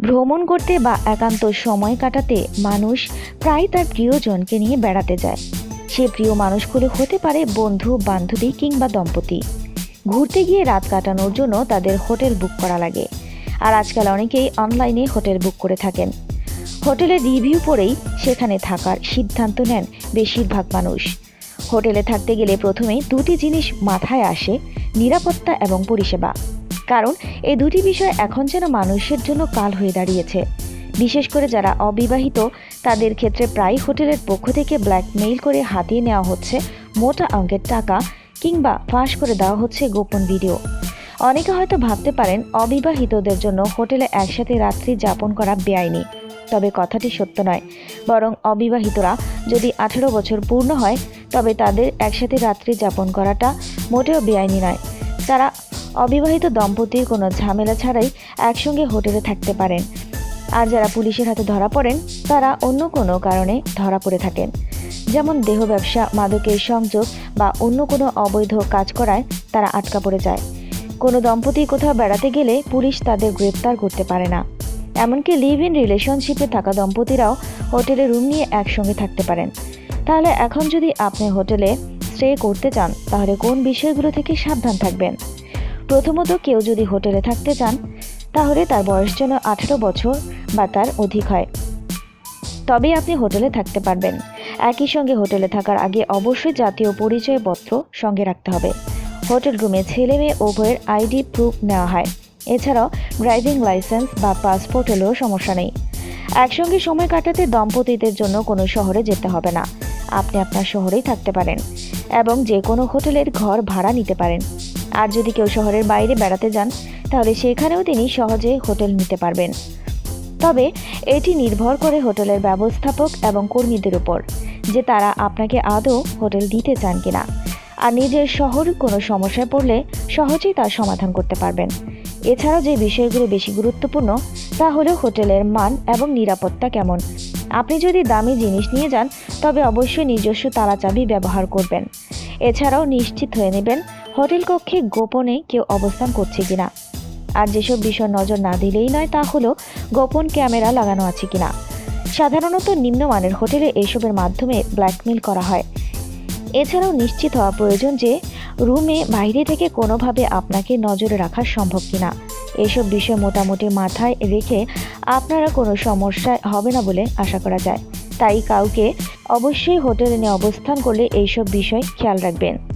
ভ্রমণ করতে বা একান্ত সময় কাটাতে মানুষ প্রায় তার প্রিয়জনকে নিয়ে বেড়াতে যায়। সে প্রিয় মানুষগুলো হতে পারে বন্ধু, বান্ধবী কিংবা দম্পতি। ঘুরতে গিয়ে রাত কাটানোর জন্য তাদের হোটেল বুক করা লাগে। আর আজকাল অনেকেই অনলাইনে হোটেল বুক করে থাকেন। হোটেলের রিভিউ পড়েই সেখানে থাকার সিদ্ধান্ত নেন বেশিরভাগ মানুষ। হোটেলে থাকতে গেলে প্রথমেই দুটি জিনিস মাথায় আসে, নিরাপত্তা এবং পরিষেবা। কারণ এই দুটি বিষয় এখন যেন মানুষের জন্য কাল হয়ে দাঁড়িয়েছে। বিশেষ করে যারা অবিবাহিত, তাদের ক্ষেত্রে প্রায় হোটেলের পক্ষ থেকে ব্ল্যাকমেইল করে হাতিয়ে নেওয়া হচ্ছে মোটা অঙ্কের টাকা কিংবা ফাঁস করে দেওয়া হচ্ছে গোপন ভিডিও। অনেকে হয়তো ভাবতে পারেন, অবিবাহিতদের জন্য হোটেলে একসাথে রাত্রি যাপন করা বেআইনি। তবে কথাটি সত্য নয়। বরং অবিবাহিতরা যদি আঠেরো বছর পূর্ণ হয়, তবে তাদের একসাথে রাত্রি যাপন করাটা মোটেও বেআইনি নয়। তারা অবিবাহিত দম্পতির কোনো ঝামেলা ছাড়াই একসঙ্গে হোটেলে থাকতে পারেন। আর যারা পুলিশের হাতে ধরা পড়েন, তারা অন্য কোনো কারণে ধরা পড়ে থাকেন। যেমন দেহ ব্যবসা, মাদকের সংযোগ বা অন্য কোনো অবৈধ কাজ করায় তারা আটকা পড়ে যায়। কোনো দম্পতি কোথাও বেড়াতে গেলে পুলিশ তাদের গ্রেপ্তার করতে পারে না। এমনকি লিভ ইন রিলেশনশিপে থাকা দম্পতিরাও হোটেলে রুম নিয়ে একসঙ্গে থাকতে পারেন। তাহলে এখন যদি আপনি হোটেলে স্টে করতে চান, তাহলে কোন বিষয়গুলো থেকে সাবধান থাকবেন? প্রথমত কেউ যদি হোটেলে থাকতে চান, তাহলে তার বয়স যেন আঠেরো বছর বা তার অধিক হয়। তবেই আপনি হোটেলে থাকতে পারবেন। একই সঙ্গে হোটেলে থাকার আগে অবশ্যই জাতীয় পরিচয়পত্র সঙ্গে রাখতে হবে। হোটেল রুমে ছেলে মেয়ে উভয়ের আইডি প্রুফ নেওয়া হয়। এছাড়াও ড্রাইভিং লাইসেন্স বা পাসপোর্ট হলেও সমস্যা নেই। একসঙ্গে সময় কাটাতে দম্পতিদের জন্য কোনো শহরে যেতে হবে না। আপনি আপনার শহরেই থাকতে পারেন এবং যে কোনো হোটেলের ঘর ভাড়া নিতে পারেন। আর যদি কেউ শহরের বাইরে বেড়াতে যান, তাহলে সেখানেও তিনি সহজে হোটেল নিতে পারবেন। তবে এটি নির্ভর করে হোটেলের ব্যবস্থাপক এবং কর্মীদের উপর, যে তারা আপনাকে আদৌ হোটেল দিতে চান কিনা। আর নিজের শহর কোনো সমস্যায় পড়লে সহজেই তার সমাধান করতে পারবেন। এছাড়াও যে বিষয়গুলো বেশি গুরুত্বপূর্ণ, তা হলো হোটেলের মান এবং নিরাপত্তা কেমন। আপনি যদি দামি জিনিস নিয়ে যান, তবে অবশ্যই নিজস্ব তালা চাবি ব্যবহার করবেন। এছাড়াও নিশ্চিত হয়ে নেবেন হোটেল কক্ষে গোপনে কেউ অবস্থান করছে কিনা? আর যেসব বিষয় নজর না দিলেই নয় তা হলো, গোপন ক্যামেরা লাগানো আছে কিনা? সাধারণত নিম্নমানের হোটেলে এসবের মাধ্যমে ব্ল্যাকমেল করা হয়। এছাড়াও নিশ্চিত হওয়া প্রয়োজন যে, রুমে বাইরে থেকে কোনোভাবে আপনাকে নজরে রাখা সম্ভব কিনা। এসব বিষয় মোটামুটি মাথায় রেখে আপনারা কোনো সমস্যায় হবে না বলে আশা করা যায়। তাই কাউকে অবশ্যই হোটেলে নিয়ে অবস্থান করলে এইসব বিষয় খেয়াল রাখবেন।